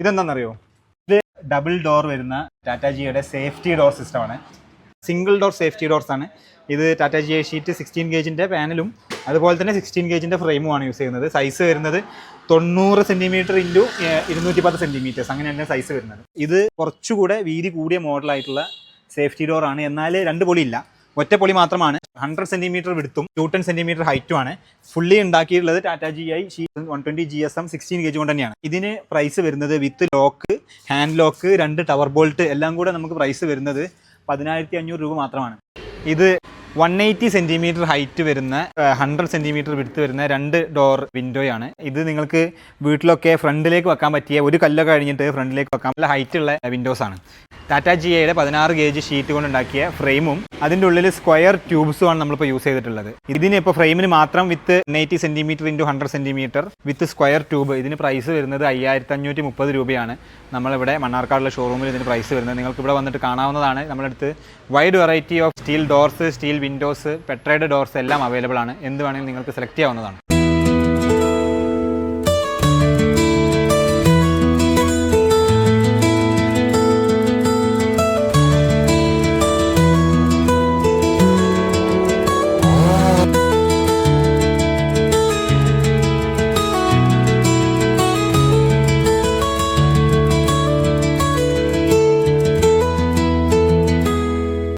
ഇതെന്താണെന്നറിയോ ഇത് double door വരുന്ന ടാറ്റാ ജിയുടെ സേഫ്റ്റി ഡോർ സിസ്റ്റമാണ് സിംഗിൾ ഡോർ സേഫ്റ്റി ഡോർസ് ആണ്. ഇത് ടാറ്റാ ജി ഷീറ്റ് സിക്സ്റ്റീൻ ഗേജിന്റെ പാനലും അതുപോലെ തന്നെ സിക്സ്റ്റീൻ ഗേജിന്റെ ഫ്രെയിമുമാണ് യൂസ് ചെയ്യുന്നത്. സൈസ് വരുന്നത് തൊണ്ണൂറ് സെന്റിമീറ്റർ ഇന്റു ഇരുന്നൂറ്റി പത്ത് സെന്റിമീറ്റേഴ്സ് അങ്ങനെയാണ് സൈസ് വരുന്നത്. ഇത് കുറച്ചുകൂടെ വീതി കൂടിയ മോഡലായിട്ടുള്ള സേഫ്റ്റി ഡോർ ആണ്. എന്നാൽ രണ്ട് പൊളി ഇല്ല ഒറ്റ പൊളി മാത്രമാണ്. ഹൺഡ്രഡ് സെന്റിമീറ്റർ വിടുത്തും ടു ടെൻ സെന്റിമീറ്റർ ഹൈറ്റും ആണ്. ഫുള്ളി ഉണ്ടാക്കിയിട്ടുള്ളത് Tata G I sheet one twenty G S M sixteen gauge കൊണ്ട് തന്നെയാണ്. ഇതിന് പ്രൈസ് വരുന്നത് വിത്ത് ലോക്ക് ഹാൻഡ് ലോക്ക് രണ്ട് ടവർ ബോൾട്ട് എല്ലാം കൂടെ നമുക്ക് പ്രൈസ് വരുന്നത് പതിനായിരത്തി അഞ്ഞൂറ് രൂപ മാത്രമാണ്. ഇത് വൺ എയ്റ്റി സെന്റിമീറ്റർ ഹൈറ്റ് വരുന്ന ഹൺഡ്രഡ് സെന്റിമീറ്റർ വിടുത്ത് വരുന്ന രണ്ട് ഡോർ വിൻഡോയാണ് ഇത് നിങ്ങൾക്ക് വീട്ടിലൊക്കെ ഫ്രണ്ടിലേക്ക് വെക്കാൻ പറ്റിയ ഒരു കല്ലൊക്കെ കഴിഞ്ഞിട്ട് ഫ്രണ്ടിലേക്ക് വെക്കാൻ നല്ല ഹൈറ്റ് ഉള്ള വിൻഡോസ് ആണ്. ടാറ്റ ജി ഐയുടെ പതിനാറ് ഗേജ് ഷീറ്റ് കൊണ്ട് ഉണ്ടാക്കിയ ഫ്രെയിമും അതിന്റെ ഉള്ളിൽ സ്ക്വയർ ട്യൂബ്സും ആണ് നമ്മളിപ്പോൾ യൂസ് ചെയ്തിട്ടുള്ളത്. ഇതിന് ഇപ്പോൾ ഫ്രെയിമിന് മാത്രം with eighty centimetre into hundred centimetre with square tube ഇതിന് പ്രൈസ് വരുന്നത് അയ്യായിരത്തി അഞ്ഞൂറ്റി മുപ്പത് രൂപയാണ്. നമ്മളിവിടെ മണ്ണാർക്കാടുള്ള ഷോറൂമിൽ ഇതിന് പ്രൈസ് വരുന്നത്. നിങ്ങൾക്ക് ഇവിടെ വന്നിട്ട് കാണാവുന്നതാണ്. നമ്മുടെ അടുത്ത് wide variety of steel doors steel windows പെട്രൈഡ് doors എല്ലാം അവൈലബിൾ ആണ്. എന്ത് വേണമെങ്കിലും നിങ്ങൾക്ക് സെലക്ട് ചെയ്യാവുന്നതാണ്.